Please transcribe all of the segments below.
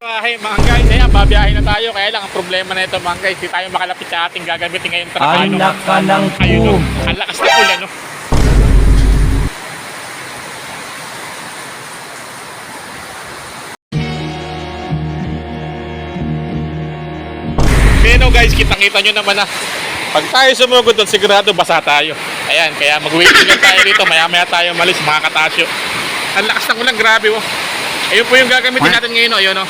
Bahay mga guys, ayan, babiyahin na tayo. Kaya lang, ang problema na ito mga guys, di tayo makalapit sa ating gagamitin ngayon. Anak ka ng Ayun po. o, ang lakas na ulan no. Pero guys, kitang-kita nyo naman na pag tayo sumugod doon, sigurado basa tayo. Ayan, kaya mag-waiting lang tayo dito. Maya-maya tayo malis, mga katasyo. Ang lakas ng ulan, grabe oh. Ayun po yung gagamitin natin ngayon, oh. Ayun, oh.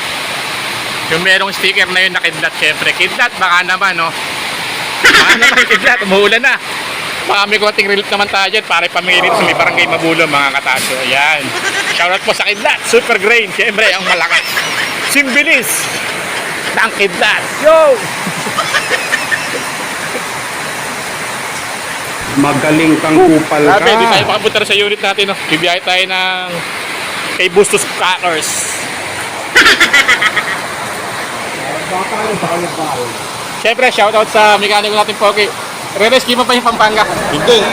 Yung merong sticker na yun na kidlat, syempre. Kidlat, baka naman, no? Baka naman, kidlat, umuulan na. Baka may konting relief naman tayo dyan para ipamigay dito sa may barangay Mabulo, mga katasyo. Ayan. Shoutout po sa kidlat, super grain. Syempre, ang malakas. Simbilis ng kidlat. Yo! Magaling kang kupal ka. Grabe, di tayo makapunta sa unit natin, no? Bibiyahe tayo ng kay Bustos Crackers. Siyempre, shoutout sa mekaniko natin, Pogi. Re-rescue mo pa yung Pampanga. Hindi.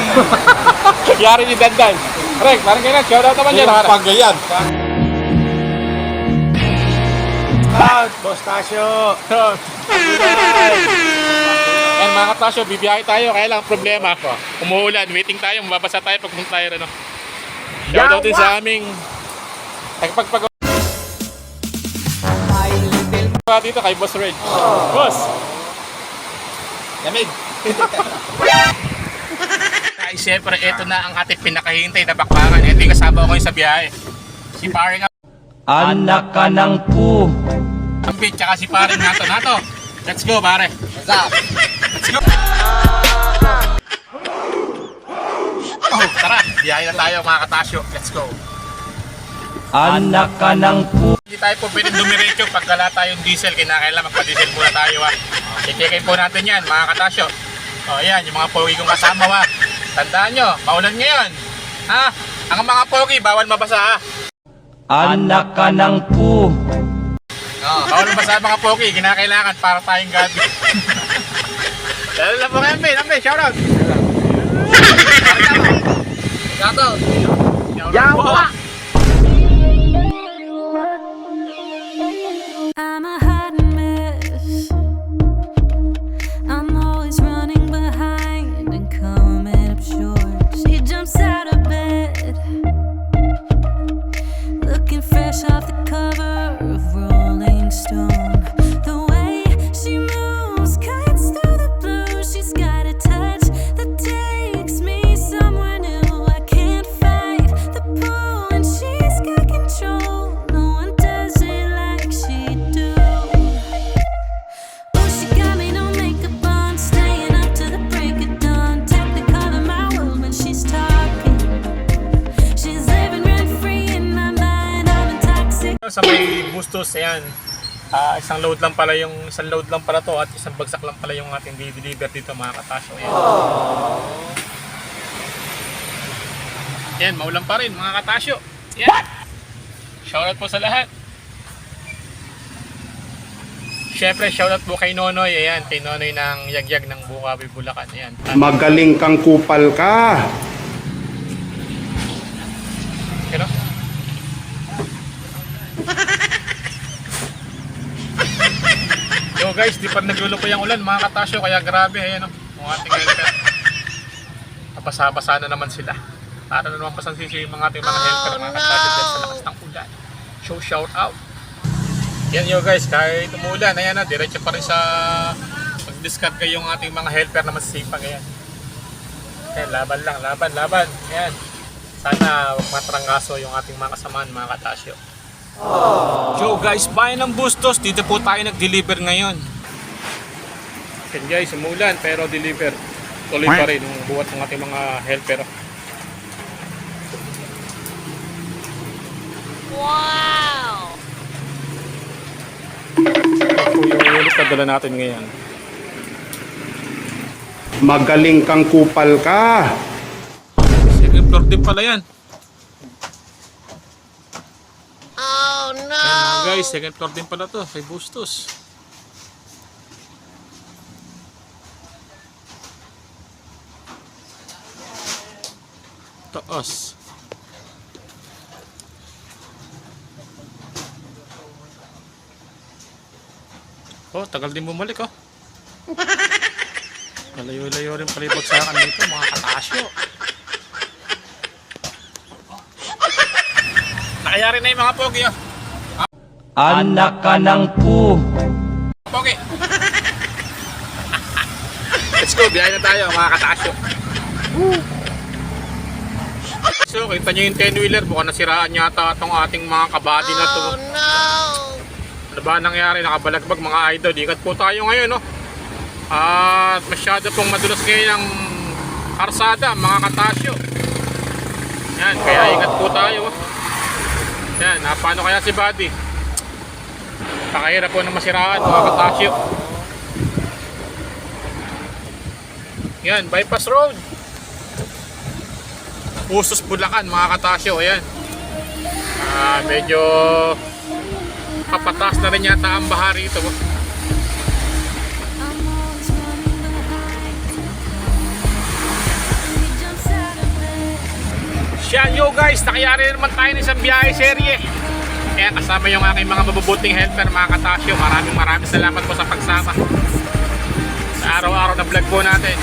Yari ni Dandan. Rek, parang ganyan. Shoutout naman dyan. ha? Pagayan. Out, Boss Tasyo. Yan mga katasyo, bibiyahe tayo. Kaya lang ang problema, umuulan, waiting tayo, mababasa tayo pag tayo. Ano. Shoutout din sa aming nagpagpag dito kay Boss Red. Boss! Lamig. Ay, siyempre, ito na ang ating pinakahintay na bakbakan. Ito yung kasama ko yung sa biyahe. Si paring Anak ka ng po. Ambit, tsaka si paring Nato. Nato, let's go, pare. What's up? Let's go! Oh, tara, biyahe na tayo mga katasyo. Let's go. Anak ka ng po. Hindi tayo po pwedeng dumiretso pag wala tayong diesel. Kinakailangan magpa-diesel muna tayo ha. Check po natin yan mga katasyo. O yan, yung mga pogi kong kasama ha. Tandaan nyo, maulan ngayon. Ha? Ang mga pogi, bawal mabasa ha. Anak ka ng po. Bawal mabasa mga pogi, kinakailangan para tayong gabi. Lalo lang po kayo, Ambe. Ambe, shoutout. Shoutout. Yawa! She jumps out of bed, looking fresh off the cover Sa may bustos, ayan. Ah, isang load lang pala yung isang load lang pala to at isang bagsak lang pala yung ating di-deliver dito mga katasyo. Ayan. Yan, maulan pa rin mga katasyo. Yan. Shoutout po sa lahat. Siyempre, shoutout po kay Nonoy. Ayan, kay Nonoy ng Yagyag ng Bukawi, Bulacan. Ayan. Magaling kang kupal ka. Pero, Yo guys, di pa nagluluko yung ulan mga katasyo kaya grabe ayan o, mga ating helper. Napasa-basa na naman sila. Para na naman pasansisi yung mga ating mga helper mga katasyo dahil sa lakas ng ulan. Show shout out. Yan yo guys, kahit umulan, ayan na, diretso pa rin sa pag-discard kayo yung ating mga helper na masisipag ayan. Ayan, laban lang, laban, laban. Ayan. Sana huwag matrangkaso yung ating mga kasamaan, mga katasyo. Yo guys, bayan ng Bustos. Dito po tayo nag-deliver ngayon. Yan guys, umulan pero deliver. Tuloy pa rin yung buhat ng ating mga helper. Wow! Ito yung unit na dala natin ngayon. Magaling kang kupal ka. Second floor din pala yan. Oh no! Yan mga guys, second floor din pala to kay Bustos. Taas. Oh, tagal din bumalik oh. Malayo-layo rin pala yung bagsakan dito, mga katasyo. Nakayari na yung mga pogi oh. Anak ka ng pu. Pogi! Let's go, biyahe na tayo mga katasyo. So, kita nyo yung 10-wheeler, mukhang nasiraan yata itong ating mga kabady na to. Ano ba nangyari? Nakabalagbag mga idol. Ikat po tayo ngayon, no? At masyado pong madulas ngayon ang karsada, mga katasyo. Yan, kaya ingat po tayo. oh. Yan, ah, paano kaya si Buddy? Pakahirap po ng masiraan, mga katasyo. Yan, bypass road. Usos Bulacan, mga katasyo. Ayan. Ah, medyo kapatas na rin yata ang baha rito. oh. I'm always running the lights. He jumps out of bed. Siya, yo guys, nakayari na naman tayo ng isang biyahe serye. Kaya kasama yung aking mga mabubuting helper, mga katasyo. Maraming maraming salamat po sa pagsama. Sa araw-araw na vlog po natin.